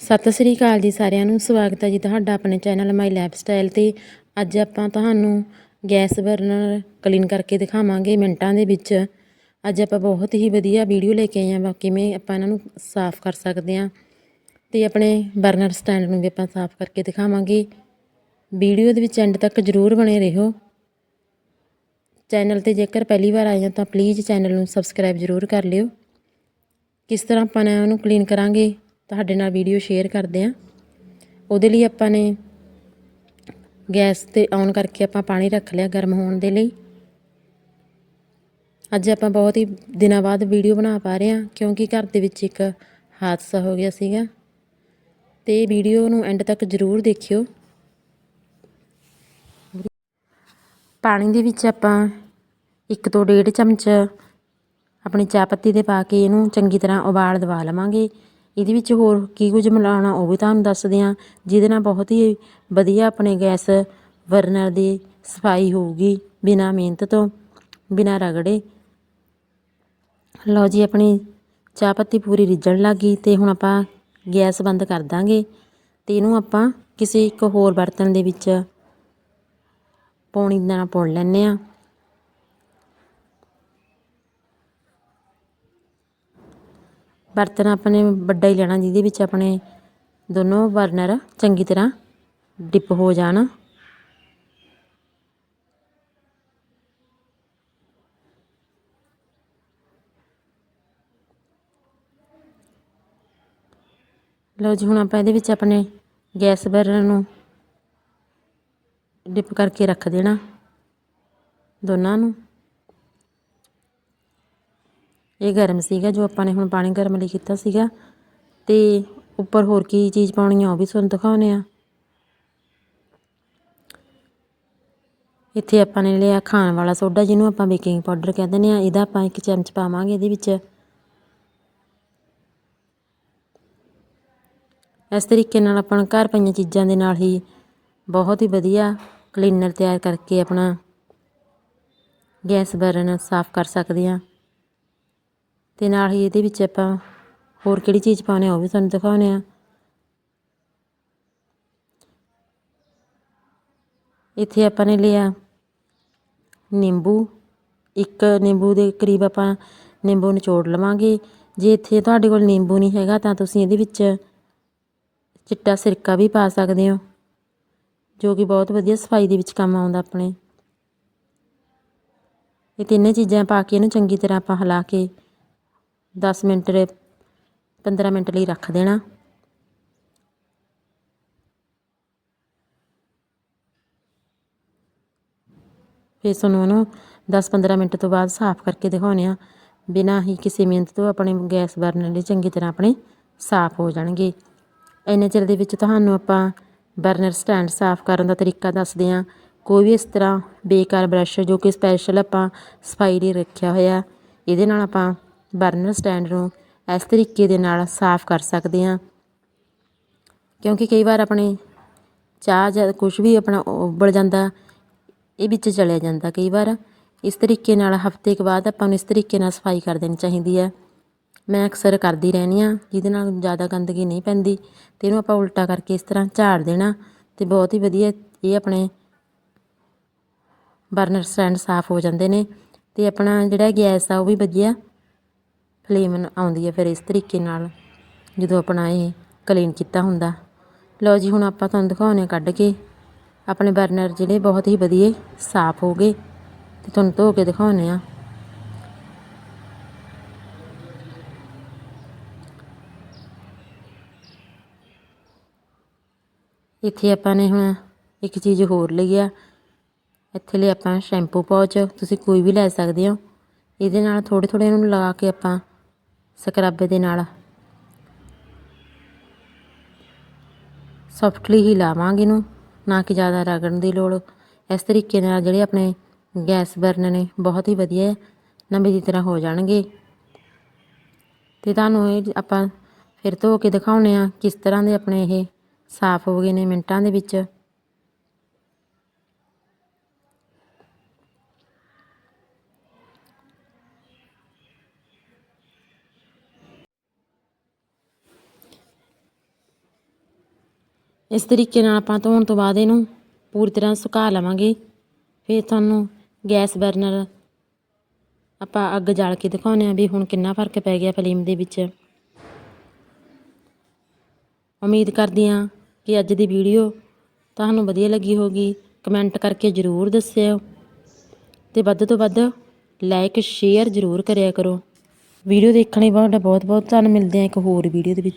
ਸਤਿ ਸ੍ਰੀ ਅਕਾਲ ਜੀ ਸਾਰਿਆਂ ਨੂੰ, ਸਵਾਗਤ ਹੈ ਜੀ ਤੁਹਾਡਾ ਆਪਣੇ ਚੈਨਲ ਮਾਈ ਲਾਈਫ ਸਟਾਈਲ ਤੇ। ਅੱਜ ਆਪਾਂ ਤੁਹਾਨੂੰ ਗੈਸ ਬਰਨਰ ਕਲੀਨ ਕਰਕੇ ਦਿਖਾਵਾਂਗੇ ਮਿੰਟਾਂ ਦੇ ਵਿੱਚ। ਅੱਜ ਆਪਾਂ ਬਹੁਤ ਹੀ ਵਧੀਆ ਵੀਡੀਓ ਲੈ ਕੇ ਆਏ ਹਾਂ ਵਾ ਕਿਵੇਂ ਆਪਾਂ ਇਹਨਾਂ ਨੂੰ ਸਾਫ਼ ਕਰ ਸਕਦੇ ਹਾਂ। ਤੇ ਆਪਣੇ ਬਰਨਰ ਸਟੈਂਡ ਨੂੰ ਵੀ ਆਪਾਂ ਸਾਫ਼ ਕਰਕੇ ਦਿਖਾਵਾਂਗੇ। ਵੀਡੀਓ ਦੇ ਵਿੱਚ ਐਂਡ ਤੱਕ ਜ਼ਰੂਰ ਬਣੇ ਰਹੋ। ਚੈਨਲ ਤੇ ਜੇਕਰ ਪਹਿਲੀ ਵਾਰ ਆਏ ਹੋ ਤਾਂ ਪਲੀਜ਼ ਚੈਨਲ ਨੂੰ ਸਬਸਕ੍ਰਾਈਬ ਜ਼ਰੂਰ ਕਰ ਲਿਓ। ਕਿਸ ਤਰ੍ਹਾਂ ਆਪਾਂ ਨੇ ਉਹਨੂੰ ਕਲੀਨ ਕਰਾਂਗੇ? ਤੁਹਾਡੇ ਨਾਲ ਵੀਡੀਓ ਸ਼ੇਅਰ ਕਰਦੇ ਹਾਂ। ਉਹਦੇ ਲਈ ਆਪਾਂ ਨੇ ਗੈਸ ਤੇ ਔਨ ਕਰਕੇ ਆਪਾਂ ਪਾਣੀ ਰੱਖ ਲਿਆ ਗਰਮ ਹੋਣ ਦੇ ਲਈ। ਅੱਜ ਆਪਾਂ ਬਹੁਤ ਹੀ ਦਿਨਾਂ ਬਾਅਦ ਵੀਡੀਓ ਬਣਾ ਪਾ ਰਹੇ ਹਾਂ, ਕਿਉਂਕਿ ਘਰ ਦੇ ਵਿੱਚ ਇੱਕ ਹਾਦਸਾ ਹੋ ਗਿਆ ਸੀਗਾ। ਤੇ ਵੀਡੀਓ ਨੂੰ ਐਂਡ ਤੱਕ ਜ਼ਰੂਰ ਦੇਖਿਓ। ਪਾਣੀ ਦੇ ਵਿੱਚ ਆਪਾਂ ਇੱਕ ਤੋਂ ਡੇਢ ਚਮਚ ਆਪਣੀ ਚਾਹ ਪੱਤੀ ਦੇ ਪਾ ਕੇ ਇਹਨੂੰ ਚੰਗੀ ਤਰ੍ਹਾਂ ਉਬਾਲ ਦਵਾ ਲਵਾਂਗੇ। ਇਹਦੇ ਵਿੱਚ ਹੋਰ ਕੀ ਕੁਝ ਮਿਲਾਉਣਾ ਉਹ ਵੀ ਤੁਹਾਨੂੰ ਦੱਸਦੇ ਹਾਂ। ਜਿਹਦੇ ਨਾਲ ਬਹੁਤ ਹੀ ਵਧੀਆ ਆਪਣੇ ਗੈਸ ਬਰਨਰ ਦੀ ਸਫ਼ਾਈ ਹੋਊਗੀ ਬਿਨਾਂ ਮਿਹਨਤ ਤੋਂ, ਬਿਨਾਂ ਰਗੜੇ। ਲਓ ਜੀ, ਆਪਣੀ ਚਾਹ ਪੱਤੀ ਪੂਰੀ ਰਿੱਝਣ ਲੱਗ ਗਈ ਤੇ ਹੁਣ ਆਪਾਂ ਗੈਸ ਬੰਦ ਕਰ ਦਾਂਗੇ ਤੇ ਇਹਨੂੰ ਆਪਾਂ ਕਿਸੇ ਇੱਕ ਹੋਰ ਬਰਤਨ ਦੇ ਵਿੱਚ ਪਾਉਣੀ ਨਾਲ ਪੁਣ ਲੈਂਦੇ ਆ ਬਰਤਨ ਆਪਣੇ ਵੱਡਾ ਹੀ ਲੈਣਾ, ਜਿਹਦੇ ਵਿੱਚ ਆਪਣੇ ਦੋਨੋਂ ਬਰਨਰ ਚੰਗੀ ਤਰ੍ਹਾਂ ਡਿਪ ਹੋ ਜਾਣ। ਲਓ ਜੀ, ਹੁਣ ਆਪਾਂ ਇਹਦੇ ਵਿੱਚ ਆਪਣੇ ਗੈਸ ਬਰਨਰ ਨੂੰ ਡਿਪ ਕਰਕੇ ਰੱਖ ਦੇਣਾ ਦੋਨਾਂ ਨੂੰ। ਇਹ ਗਰਮ ਸੀਗਾ ਜੋ ਆਪਾਂ ਨੇ ਹੁਣ ਪਾਣੀ ਗਰਮ ਲਈ ਕੀਤਾ ਸੀਗਾ। ਤੇ ਉੱਪਰ ਹੋਰ ਕੀ ਚੀਜ਼ ਪਾਉਣੀ ਆ, ਉਹ ਵੀ ਤੁਹਾਨੂੰ ਦਿਖਾਉਨੇ ਆ। ਇੱਥੇ ਆਪਾਂ ਨੇ ਲਿਆ ਖਾਣ ਵਾਲਾ ਸੋਡਾ, ਜਿਹਨੂੰ ਆਪਾਂ ਬੇਕਿੰਗ ਪਾਊਡਰ ਕਹਿੰਦੇ ਦਿੰਦੇ ਆ। ਇਹਦਾ ਆਪਾਂ ਇੱਕ ਚਮਚ ਪਾਵਾਂਗੇ ਇਹਦੇ ਵਿੱਚ। ਇਸ ਤਰੀਕੇ ਨਾਲ ਆਪਾਂ ਘਰ ਪਈਆਂ ਚੀਜ਼ਾਂ ਦੇ ਨਾਲ ਹੀ ਬਹੁਤ ਹੀ ਵਧੀਆ ਕਲੀਨਰ ਤਿਆਰ ਕਰਕੇ ਆਪਣਾ ਗੈਸ ਬਰਨ ਸਾਫ਼ ਕਰ ਸਕਦੇ ਹਾਂ ਅਤੇ ਨਾਲ ਹੀ ਇਹਦੇ ਵਿੱਚ ਆਪਾਂ ਹੋਰ ਕਿਹੜੀ ਚੀਜ਼ ਪਾਉਂਦੇ ਆ, ਉਹ ਵੀ ਤੁਹਾਨੂੰ ਦਿਖਾਉਂਦੇ ਆ। ਇੱਥੇ ਆਪਾਂ ਨੇ ਲਿਆ ਨਿੰਬੂ। ਇੱਕ ਨਿੰਬੂ ਦੇ ਕਰੀਬ ਆਪਾਂ ਨਿੰਬੂ ਨਿਚੋੜ ਲਵਾਂਗੇ। ਜੇ ਇੱਥੇ ਤੁਹਾਡੇ ਕੋਲ ਨਿੰਬੂ ਨਹੀਂ ਹੈਗਾ ਤਾਂ ਤੁਸੀਂ ਇਹਦੇ ਵਿੱਚ ਚਿੱਟਾ ਸਿਰਕਾ ਵੀ ਪਾ ਸਕਦੇ ਹੋ, ਜੋ ਕਿ ਬਹੁਤ ਵਧੀਆ ਸਫ਼ਾਈ ਦੇ ਵਿੱਚ ਕੰਮ ਆਉਂਦਾ ਆਪਣੇ। ਇਹ ਤਿੰਨੇ ਚੀਜ਼ਾਂ ਪਾ ਕੇ ਇਹਨੂੰ ਚੰਗੀ ਤਰ੍ਹਾਂ ਆਪਾਂ ਹਿਲਾ ਕੇ 10 ਮਿੰਟ 15 ਮਿੰਟ ਲਈ ਰੱਖ ਦੇਣਾ। ਫਿਰ ਤੁਹਾਨੂੰ ਉਹਨੂੰ 10-15 ਮਿੰਟ ਤੋਂ ਬਾਅਦ ਸਾਫ਼ ਕਰਕੇ ਦਿਖਾਉਣੇ ਆ ਬਿਨਾਂ ਹੀ ਕਿਸੇ ਮਿਹਨਤ ਤੋਂ ਆਪਣੇ ਗੈਸ ਬਰਨਰ ਲਈ ਚੰਗੀ ਤਰ੍ਹਾਂ ਆਪਣੇ ਸਾਫ਼ ਹੋ ਜਾਣਗੇ। ਇੰਨੇ ਚਿਰ ਦੇ ਵਿੱਚ ਤੁਹਾਨੂੰ ਆਪਾਂ ਬਰਨਰ ਸਟੈਂਡ ਸਾਫ਼ ਕਰਨ ਦਾ ਤਰੀਕਾ ਦੱਸਦੇ ਹਾਂ। ਕੋਈ ਵੀ ਇਸ ਤਰ੍ਹਾਂ ਬੇਕਾਰ ਬ੍ਰਸ਼ ਜੋ ਕਿ ਸਪੈਸ਼ਲ ਆਪਾਂ ਸਫ਼ਾਈ ਲਈ ਰੱਖਿਆ ਹੋਇਆ, ਇਹਦੇ ਨਾਲ ਆਪਾਂ ਬਰਨਰ ਸਟੈਂਡ ਨੂੰ ਇਸ ਤਰੀਕੇ ਦੇ ਨਾਲ ਸਾਫ਼ ਕਰ ਸਕਦੇ ਹਾਂ। ਕਿਉਂਕਿ ਕਈ ਵਾਰ ਆਪਣੇ ਚਾਹ ਜਾਂ ਕੁਝ ਵੀ ਆਪਣਾ ਉਬਲ ਜਾਂਦਾ, ਇਹ ਵਿੱਚ ਚਲਿਆ ਜਾਂਦਾ। ਕਈ ਵਾਰ ਇਸ ਤਰੀਕੇ ਨਾਲ ਹਫ਼ਤੇ ਕੁ ਬਾਅਦ ਆਪਾਂ ਨੂੰ ਇਸ ਤਰੀਕੇ ਨਾਲ ਸਫ਼ਾਈ ਕਰ ਦੇਣੀ ਚਾਹੀਦੀ ਹੈ। ਮੈਂ ਅਕਸਰ ਕਰਦੀ ਰਹਿੰਦੀ ਹਾਂ, ਜਿਹਦੇ ਨਾਲ ਜ਼ਿਆਦਾ ਗੰਦਗੀ ਨਹੀਂ ਪੈਂਦੀ ਤੇ ਇਹਨੂੰ ਆਪਾਂ ਉਲਟਾ ਕਰਕੇ ਇਸ ਤਰ੍ਹਾਂ ਝਾੜ ਦੇਣਾ ਤੇ ਬਹੁਤ ਹੀ ਵਧੀਆ ਇਹ ਆਪਣੇ ਬਰਨਰ ਸਟੈਂਡ ਸਾਫ਼ ਹੋ ਜਾਂਦੇ ਨੇ ਤੇ ਆਪਣਾ ਜਿਹੜਾ ਗੈਸ ਆ ਉਹ ਵੀ ਵਧੀਆ ਫਲੇਮ ਆਉਂਦੀ ਹੈ ਫਿਰ ਇਸ ਤਰੀਕੇ ਨਾਲ, ਜਦੋਂ ਆਪਣਾ ਇਹ ਕਲੀਨ ਕੀਤਾ ਹੁੰਦਾ। ਲਓ ਜੀ, ਹੁਣ ਆਪਾਂ ਤੁਹਾਨੂੰ ਦਿਖਾਉਣੇ ਕੱਢ ਕੇ। ਆਪਣੇ ਬਰਨਰ ਜਿਹੜੇ ਬਹੁਤ ਹੀ ਵਧੀਆ ਸਾਫ਼ ਹੋ ਗਏ ਤੇ ਤੁਹਾਨੂੰ ਧੋ ਕੇ ਦਿਖਾਉਣੇ ਆ ਇੱਥੇ ਆਪਾਂ ਨੇ ਹੁਣ ਇੱਕ ਚੀਜ਼ ਹੋਰ ਲਈ ਆ। ਇੱਥੇ ਲਈ ਆਪਾਂ ਸ਼ੈਂਪੂ ਪਾਉਚ ਤੁਸੀਂ ਕੋਈ ਵੀ ਲੈ ਸਕਦੇ ਹੋ। ਇਹਦੇ ਨਾਲ ਥੋੜੇ ਥੋੜੇ ਇਹਨੂੰ ਲਗਾ ਕੇ ਆਪਾਂ ਸਕਰੱਬ ਦੇ ਨਾਲ ਸੌਫਟਲੀ ਹੀ ਲਾਵਾਂਗੇ ਇਹਨੂੰ, ਨਾ ਕਿ ਜ਼ਿਆਦਾ ਰਗੜਨ ਦੀ ਲੋੜ। ਇਸ ਤਰੀਕੇ ਨਾਲ ਜਿਹੜੇ ਆਪਣੇ ਗੈਸ ਬਰਨ ਨੇ, ਬਹੁਤ ਹੀ ਵਧੀਆ ਨਵੇਂ ਦੀ ਤਰ੍ਹਾਂ ਹੋ ਜਾਣਗੇ। ਤੇ ਤੁਹਾਨੂੰ ਇਹ ਆਪਾਂ ਫਿਰ ਧੋ ਕੇ ਦਿਖਾਉਣੇ ਆ ਕਿਸ ਤਰ੍ਹਾਂ ਦੇ ਆਪਣੇ ਇਹ ਸਾਫ਼ ਹੋ ਗਏ ਨੇ ਮਿੰਟਾਂ ਦੇ ਵਿੱਚ। ਇਸ ਤਰੀਕੇ ਨਾਲ ਆਪਾਂ ਧੋਣ ਤੋਂ ਬਾਅਦ ਇਹਨੂੰ ਪੂਰੀ ਤਰ੍ਹਾਂ ਸੁਕਾ ਲਵਾਂਗੇ। ਫਿਰ ਤੁਹਾਨੂੰ ਗੈਸ ਬਰਨਰ ਆਪਾਂ ਅੱਗ ਜਾਲ ਕੇ ਦਿਖਾਉਂਦੇ ਹਾਂ ਵੀ ਹੁਣ ਕਿੰਨਾ ਫ਼ਰਕ ਪੈ ਗਿਆ ਫਲੇਮ ਦੇ ਵਿੱਚ। ਉਮੀਦ ਕਰਦੀ ਹਾਂ ਕਿ ਅੱਜ ਦੀ ਵੀਡੀਓ ਤੁਹਾਨੂੰ ਵਧੀਆ ਲੱਗੀ ਹੋਗੀ ਕਮੈਂਟ ਕਰਕੇ ਜ਼ਰੂਰ ਦੱਸਿਓ ਤੇ ਵੱਧ ਤੋਂ ਵੱਧ ਲਾਈਕ, ਸ਼ੇਅਰ ਜ਼ਰੂਰ ਕਰਿਆ ਕਰੋ। ਵੀਡੀਓ ਦੇਖਣ ਲਈ ਤੁਹਾਡਾ ਬਹੁਤ ਬਹੁਤ ਧੰਨ, ਮਿਲਦੇ ਆ ਇੱਕ ਹੋਰ ਵੀਡੀਓ ਦੇ ਵਿੱਚ।